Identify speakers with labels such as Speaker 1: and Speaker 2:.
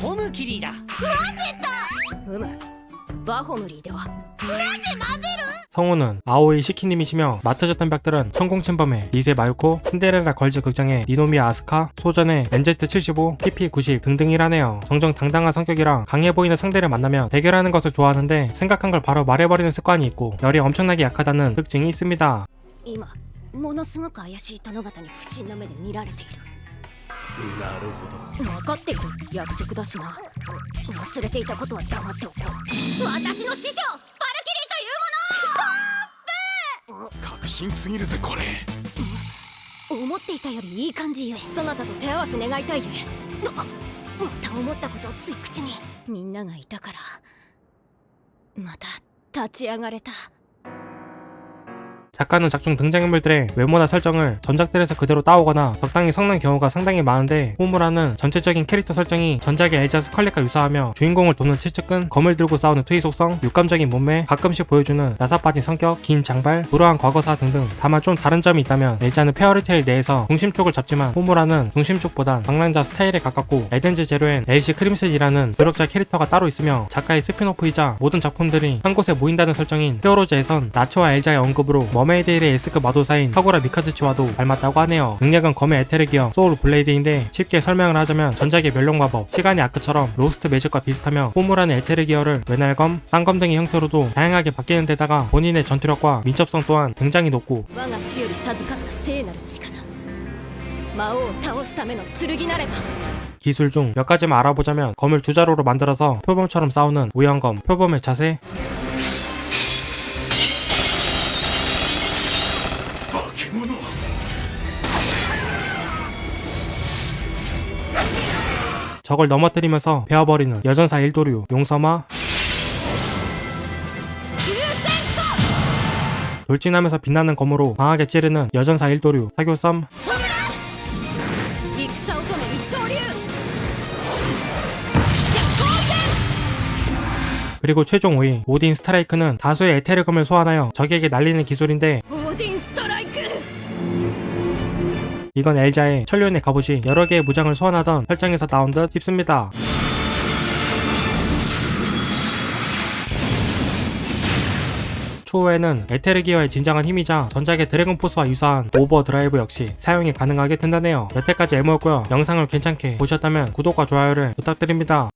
Speaker 1: ホムキリーだ
Speaker 2: うむバホムリーでは
Speaker 3: 성우는 아오이 시키님이시며 맡으셨던 벽들은 천공침범의 리세 마유코, 신데렐라 걸즈 극장의 니노미야 아스카, 소전의 NZ75, PP90 등등이라네요. 정정당당한 성격이랑 강해 보이는 상대를 만나면 대결하는 것을 좋아하는데 생각한 걸 바로 말해버리는 습관이 있고 열이 엄청나게 약하다는 특징이 있습니다.
Speaker 2: 今ものすごく怪しい殿方に不審な目で見られている
Speaker 4: なるほど。
Speaker 2: 分かっている。約束だしな。忘れていたことは黙っておこう。私の師匠バルキリーという
Speaker 4: 確信すぎるぜこれ。
Speaker 2: もの思っていたよりいい感じゆえ。そなたと手合わせ願いたいゆえ。あまた思ったことをつい口に。みんながいたから。また立ち上がれた
Speaker 3: 작가는 작중 등장인물들의 외모나 설정을 전작들에서 그대로 따오거나 적당히 섞는 경우가 상당히 많은데 호무라는 전체적인 캐릭터 설정이 전작의 엘자 스칼렛과 유사하며 주인공을 돕는 채측근 검을 들고 싸우는 투의 속성, 육감적인 몸매, 가끔씩 보여주는 나사 빠진 성격, 긴 장발, 불우한 과거사 등등 다만 좀 다른 점이 있다면 엘자는 페어리테일 내에서 중심 쪽을 잡지만 호무라는 중심 쪽보단 방랑자 스타일에 가깝고 에덴즈 제로엔 엘시 크림슨이라는 노력자 캐릭터가 따로 있으며 작가의 스피노프이자 모든 작품들이 한 곳에 모인다는 설정인 히어로즈에선 나츠와 엘자의 언급으로 머메이데일의 S급 마도사인 카구라 미카즈치와도 닮았다고 하네요. 능력은 검의 에테르기어 소울 블레이드인데 쉽게 설명을 하자면 전작의 멸록 마법, 시간의 아크처럼 로스트 매직과 비슷하며 호무라는 에테르기어를 외날검, 쌍검 등의 형태로도 다양하게 바뀌는 데다가 본인의 전투력과 민첩성 또한 굉장히 높고
Speaker 2: 我が死より授かった聖なる力魔王を倒すための剣なれば
Speaker 3: 기술 중 몇 가지만 알아보자면 검을 두 자루로 만들어서 표범처럼 싸우는 우연검, 표범의 자세, 적을 넘어뜨리면서 베어버리는 여전사 일도류 용서마. 돌진하면서 빛나는 검으로 강하게 찌르는 여전사 일도류
Speaker 2: 사교섬.
Speaker 3: 그리고 최종 5위 오딘 스트라이크는 다수의 에테르검을 소환하여 적에게 날리는 기술인데
Speaker 2: 오딘 스트
Speaker 3: 이건 엘자의 천륜의 갑옷이 여러 개의 무장을 소환하던 설정에서 나온 듯 싶습니다. 추후에는 에테르기어의 진정한 힘이자 전작의 드래곤 포스와 유사한 오버 드라이브 역시 사용이 가능하게 된다네요. 여태까지 에모였고요. 영상을 괜찮게 보셨다면 구독과 좋아요를 부탁드립니다.